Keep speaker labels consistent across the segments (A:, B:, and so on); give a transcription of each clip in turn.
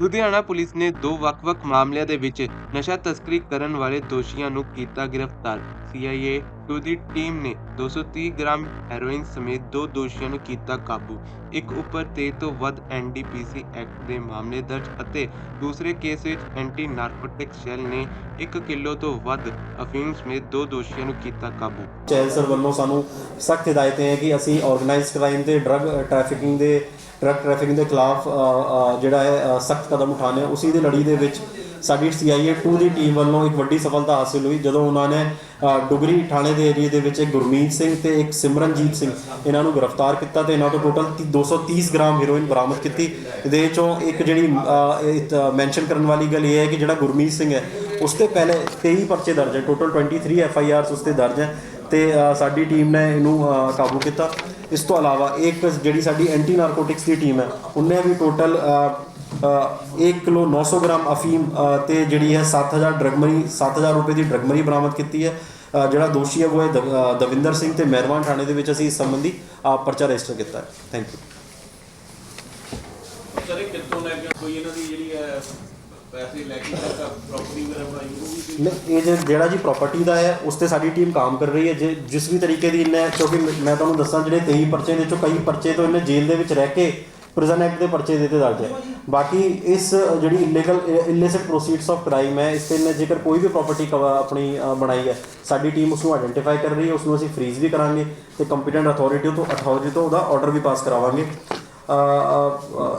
A: Ludhiana police ਨੇ ਦੋ ਵੱਖ-ਵੱਖ ਮਾਮਲਿਆਂ ਦੇ ਵਿੱਚ ਨਸ਼ਾ ਤਸਕਰੀ ਕਰਨ ਵਾਲੇ ਦੋਸ਼ੀਆਂ ਨੂੰ ਕੀਤਾ ਗ੍ਰਿਫਤਾਰ। CIA ਟੂ ਦੀ ਟੀਮ ਨੇ 230 ਗ੍ਰਾਮ ਹੈਰੋਇਨ ਸਮੇਤ ਦੋ ਦੋਸ਼ੀਆਂ ਨੂੰ ਕੀਤਾ ਕਾਬੂ। ਇੱਕ ਉੱਪਰ 23 ਤੋਂ ਵੱਧ NDPC ਐਕਟ ਦੇ ਮਾਮਲੇ ਦਰਜ ਅਤੇ ਦੂਸਰੇ ਕੇਸ ਵਿੱਚ ਐਂਟੀ ਨਾਰਕੋਟਿਕ ਸੈੱਲ ਨੇ 1 ਕਿਲੋ ਤੋਂ ਵੱਧ ਅਫੀਮ ਸਮੇਤ ਦੋ ਦੋਸ਼ੀਆਂ ਨੂੰ ਕੀਤਾ ਕਾਬੂ।
B: ਚੈਲ ਸਰ ਵੱਲੋਂ ਸਾਨੂੰ ਸਖਤ ਹਦਾਇਤਾਂ ਹੈ ਕਿ ਅਸੀਂ ਆਰਗੇਨਾਈਜ਼ਡ ਕ੍ਰਾਈਮ ਤੇ ਡਰੱਗ ਟ੍ਰੈਫਿਕਿੰਗ ਦੇ ਡਰੱਗ ਟ੍ਰੈਫਿਕਿੰਗ ਦੇ ਖਿਲਾਫ ਜਿਹੜਾ ਹੈ ਸਖਤ ਕਦਮ ਉਠਾਣੇ ਉਸੇ ਦੀ ਲੜੀ ਦੇ ਵਿੱਚ ਸਾਡੀ CIA 2 ਦੀ ਟੀਮ ਵੱਲੋਂ ਇੱਕ ਵੱਡੀ ਸਫਲਤਾ ਹਾਸਲ ਹੋਈ ਜਦੋਂ ਉਹਨਾਂ ਨੇ ਅ, ਡੁਗਰੀ ਥਾਣੇ ਦੇ ਏਰੀਏ ਦੇ ਵਿੱਚ ਇੱਕ ਗੁਰਮੀਤ ਸਿੰਘ ਤੇ ਇੱਕ ਸਿਮਰਨਜੀਤ ਸਿੰਘ ਇਹਨਾਂ ਨੂੰ ਗ੍ਰਿਫਤਾਰ ਕੀਤਾ ਤੇ ਇਹਨਾਂ ਤੋਂ ਟੋਟਲ 230 ਗ੍ਰਾਮ ਹੀਰੋਇਨ ਬਰਾਮਦ ਕੀਤੀ। ਇਹਦੇ ਚੋਂ ਇੱਕ ਜਿਹੜੀ ਮੈਂਸ਼ਨ ਕਰਨ ਵਾਲੀ ਗੱਲ ਇਹ ਹੈ ਕਿ ਜਿਹੜਾ ਗੁਰਮੀਤ ਸਿੰਘ ਹੈ ਉਸ ਤੇ ਪਹਿਲੇ 23 ਪਰਚੇ ਦਰਜ ਹੈ। ਟੋਟਲ 23 ਐਫਆਈਆਰਸ ਉਸ ਤੇ ਦਰਜ ਹੈ। ਤੇ ਸਾਡੀ ਟੀਮ ਨੇ ਇਹਨੂੰ ਕਾਬੂ ਕੀਤਾ। ਇਸ ਤੋਂ ਇਲਾਵਾ ਇੱਕ ਜਿਹੜੀ ਸਾਡੀ ਐਂਟੀ ਨਾਰਕੋਟਿਕਸ ਦੀ ਟੀਮ ਹੈ ਉਹਨੇ ਵੀ ਟੋਟਲ 1 ਕਿਲੋ 900 ਗ੍ਰਾਮ ਅਫੀਮ ਅ, ਤੇ ਜਿਹੜੀ ਹੈ 7000 ਡਰਗ ਮਨੀ 7000 ਰੁਪਏ ਦੀ ਡਰਗ ਮਨੀ ਬਰਾਮਦ ਕੀਤੀ ਹੈ। ਜਿਹੜਾ ਦੋਸ਼ੀ ਹੈ ਉਹ ਹੈ ਦਵਿੰਦਰ ਸਿੰਘ ਤੇ ਮਹਿਰਵਾਨ ਥਾਣੇ ਦੇ ਵਿੱਚ ਅਸੀਂ ਇਸ ਸੰਬੰਧੀ ਪਰਚਾ ਰਜਿਸਟਰ ਕੀਤਾ ਹੈ। ਥੈਂਕ ਯੂ
C: ਸਰ ਇਹ ਕਿੱਥੋਂ ਲੈ ਕੇ ਕੋਈ ਇਹਨਾਂ ਦੀ ਜਿਹੜੀ ਹੈ ਪੈਸੇ ਲੈ ਕੇ ਪ੍ਰਾਪਰਟੀ ਵਗੈਰਾ ਬਣਾਈ ਉਹ ਵੀ
B: ਨਹੀਂ, ਇਹ ਜੇ- ਜਿਹੜਾ ਜੀ ਪ੍ਰਾਪਰਟੀ ਦਾ ਹੈ ਉਸ ਤੇ ਸਾਡੀ ਟੀਮ ਕੰਮ ਕਰ ਰਹੀ ਹੈ। ਜੇ ਜਿਸ ਵੀ ਤਰੀਕੇ ਦੀ ਇਹਨੇ ਕਿਉਂਕਿ ਮ- ਮੈਂ ਤੁਹਾਨੂੰ ਦੱਸਾਂ ਜਿਹੜੇ 23 ਪਰਚੇ ਦੇ ਚੋਂ ਕਈ ਪਰਚੇ ਤੋਂ ਇਹਨੇ ਜੇਲ੍ਹ ਦੇ ਵਿੱਚ ਰਹਿ ਕੇ ਪ੍ਰਿਜ਼ਨ ਐਕਟ ਦੇ ਪਰਚੇ ਦੇ ਤੇ ਦਰਜ ਹੈ। ਬਾਕੀ ਇਸ ਜਿਹੜੀ illegal illicit proceeds of crime ਹੈ ਇਸ ਤੇ ਇਹਨੇ ਜੇਕਰ ਕੋਈ ਵੀ ਪ੍ਰਾਪਰਟੀ ਆਪਣੀ ਅ, ਬਣਾਈ ਹੈ ਸਾਡੀ ਟੀਮ ਉਸ ਨੂੰ ਆਇਡੈਂਟੀਫਾਈ ਕਰ ਰਹੀ ਹੈ ਉਸ ਨੂੰ ਅਸੀਂ ਫ੍ਰੀਜ਼ ਵੀ ਕਰਾਂਗੇ ਤੇ ਕੰਪੀਟੈਂਟ ਅਥਾਰਟੀ ਤੋਂ ਅਥਾਰਟੀ ਤੋਂ ਉਹਦਾ ਆਰਡਰ ਵੀ ਪਾਸ ਕਰਾਵਾਂਗੇ।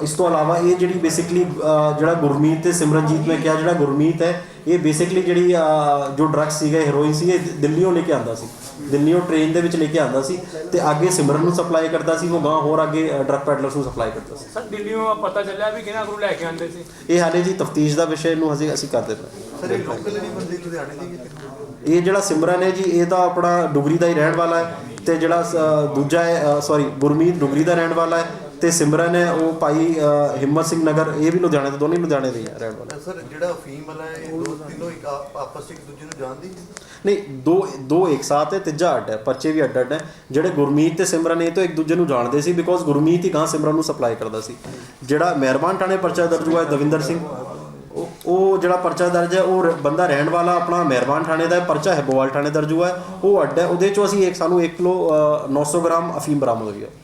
B: ਇਸ ਤੋਂ ਇਲਾਵਾ ਇਹ ਜਿਹੜੀ ਬੇਸਿਕਲੀ ਜਿਹੜਾ ਗੁਰਮੀਤ ਤੇ ਸਿਮਰਨਜੀਤ ਮੈਂ ਕਿਹਾ ਜਿਹੜਾ ਗੁਰਮੀਤ ਹੈ ਇਹ ਬੇਸਿਕਲੀ ਜਿਹੜੀ ਜੋ ਡਰੱਗਸ ਸੀਗੇ ਹੈਰੋਇਨ ਸੀ ਇਹ ਦਿੱਲੀੋਂ ਲੈ ਕੇ ਆਂਦਾ ਸੀ। ਦਿੱਲੀੋਂ ਟ੍ਰੇਨ ਦੇ ਵਿੱਚ ਲੈ ਕੇ ਆਂਦਾ ਸੀ ਤੇ ਅੱਗੇ ਸਿਮਰਨ ਨੂੰ ਸਪਲਾਈ ਕਰਦਾ ਸੀ ਉਹ ਗਾਂ ਹੋਰ ਅੱਗੇ ਡਰੱਗ ਪੈਡਲਰਸ ਨੂੰ ਸਪਲਾਈ ਕਰਦਾ ਸੀ।
D: ਸਰ ਦਿੱਲੀੋਂ ਪਤਾ ਚੱਲਿਆ ਵੀ ਕਿਹਨਾਂ ਕੋਲ ਲੈ ਕੇ ਆਂਦੇ ਸੀ?
B: ਇਹ ਹਾਲੇ ਜੀ ਤਫਤੀਸ਼ ਦਾ ਵਿਸ਼ੇ ਨੂੰ ਅਸੀਂ ਅਸੀਂ ਕਰਦੇ ਪਏ
E: ਸਰ ਇਹ ਲੋਕਲ ਨਹੀਂ ਬੰਦੇ ਲੁਧਿਆਣੇ ਦੀ
B: ਇਹ ਜਿਹੜਾ ਸਿਮਰਨ ਹੈ ਜੀ ਇਹ ਤਾਂ ਆਪਣਾ ਡੁਗਰੀ ਦਾ ਹੀ ਰਹਿਣ ਵਾਲਾ ਹੈ ਤੇ ਜਿਹੜਾ ਦੂਜਾ ਹੈ ਸੌਰੀ ਗੁਰਮੀਤ ਡੁਗਰੀ ਦਾ ਰਹਿਣ ਵਾਲਾ ਹੈ। ਤੇ ਸਿਮਰਨ ਹੈ ਉਹ ਭਾਈ ਹਿੰਮਤ ਸਿੰਘ ਨਗਰ ਇਹ ਵੀ ਲੁਧਿਆਣੇ ਤੋਂ ਦੋਨੇ ਲੁਧਿਆਣੇ ਦੇ ਹੀ ਹੈ ਰਹਿਣ ਵਾਲੇ।
E: ਸਰ ਜਿਹੜਾ ਅਫੀਮ ਵਾਲਾ ਹੈ ਇਹ ਦੋ ਤਿੰਨੋਂ ਇੱਕ ਆਪ- ਆਪਸ ਵਿੱਚ ਦੂਜੇ ਨੂੰ ਜਾਣਦੇ ਹੀ?
B: ਨਹੀਂ? ਦੋ ਦੋ ਇੱਕ ਸਾਥ ਹੈ ਤੀਜਾ ਅੱਡ ਹੈ ਪਰਚੇ ਵੀ ਅੱਡ ਅੱਡ ਹੈ। ਜਿਹੜੇ ਗੁਰਮੀਤ ਤੇ ਸਿਮਰਨ ਇਹ ਤੋਂ ਇੱਕ ਦੂਜੇ ਨੂੰ ਜਾਣਦੇ ਸੀ ਬਿਕੋਜ਼ ਗੁਰਮੀਤ ਹੀ ਗਾਂ ਸਿਮਰਨ ਨੂੰ ਸਪਲਾਈ ਕਰਦਾ ਸੀ। ਜਿਹੜਾ ਮਹਿਰਬਾਨ ਥਾਣੇ ਪਰਚਾ ਦਰਜ ਹੋਇਆ ਹੈ ਦਵਿੰਦਰ ਸਿੰਘ ਉਹ ਜਿਹੜਾ ਪਰਚਾ ਦਰਜ ਹੈ ਉਹ ਬੰਦਾ ਰਹਿਣ ਵਾਲਾ ਆਪਣਾ ਮਹਿਰਬਾਨ ਥਾਣੇ ਦਾ ਹੈ ਪਰਚਾ ਹੈਬੋਵਾਲ ਥਾਣੇ ਦਰਜ ਹੋਇਆ ਹੈ। ਉਹ ਅੱਡ ਹੈ ਉਹਦੇ ਚੋਂ ਅਸੀਂ ਇੱਕ ਸਾਨੂੰ 1 ਕਿਲੋ ਅ, 900 ਗ੍ਰਾਮ ਅਫੀਮ ਬਰਾਮਦ ਹੋਈ ਹੈ।